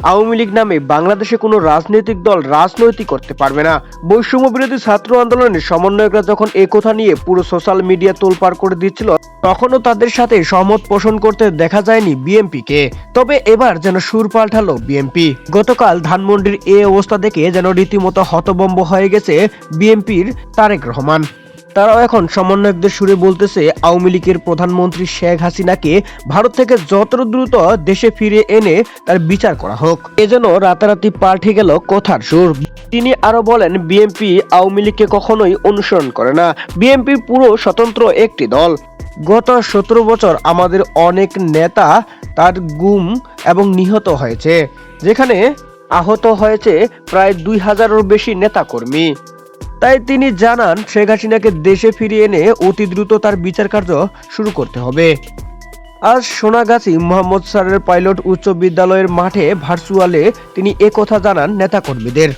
আওয়ামী লীগ নামে বাংলাদেশে কোনো রাজনৈতিক দল রাজনৈতিক করতে পারবে না। বৈষম্য বিরোধী ছাত্র আন্দোলনের সমন্বয়করা যখন কথা নিয়ে পুরো সোশ্যাল মিডিয়া তোলপাড় করে দিচ্ছিল, তখনও তাদের সাথে সহমত পোষণ করতে দেখা যায়নি বিএমপিকে তবে এবার যেন সুর পাল্টালো বিএমপি গতকাল ধানমন্ডির এ অবস্থা দেখে যেন রীতিমতো হতবম্ব হয়ে গেছে বিএমপির তারেক রহমান। তারাও এখন সমন্বয়কদের সুরে বলতেছে, আওয়ামী লীগের প্রধানমন্ত্রী শেখ হাসিনাকে ভারত থেকে যত দ্রুত দেশে ফিরে এনে তার বিচার করা হোক। এজন্য রাতারাতি পাল্টে গেল কথার সুর। তিনি আরও বলেন, বিএনপি আওয়ামী লীগকে কখনোই অনুসরণ করে না। বিএনপি পুরো স্বতন্ত্র একটি দল। গত সতেরো বছর আমাদের অনেক নেতা তার গুম এবং নিহত হয়েছে, যেখানে আহত হয়েছে প্রায় দুই হাজারেরও বেশি নেতাকর্মী। তাই তিনি জানান, শেখ হাসিনাকে দেশে ফিরিয়ে এনে অতি দ্রুত তার বিচার কার্য শুরু করতে হবে। আজ সোনাগাছি মোহাম্মদ সারের পাইলট উচ্চ বিদ্যালয়ের মাঠে ভার্চুয়ালে তিনি একথা জানান নেতাকর্মীদের।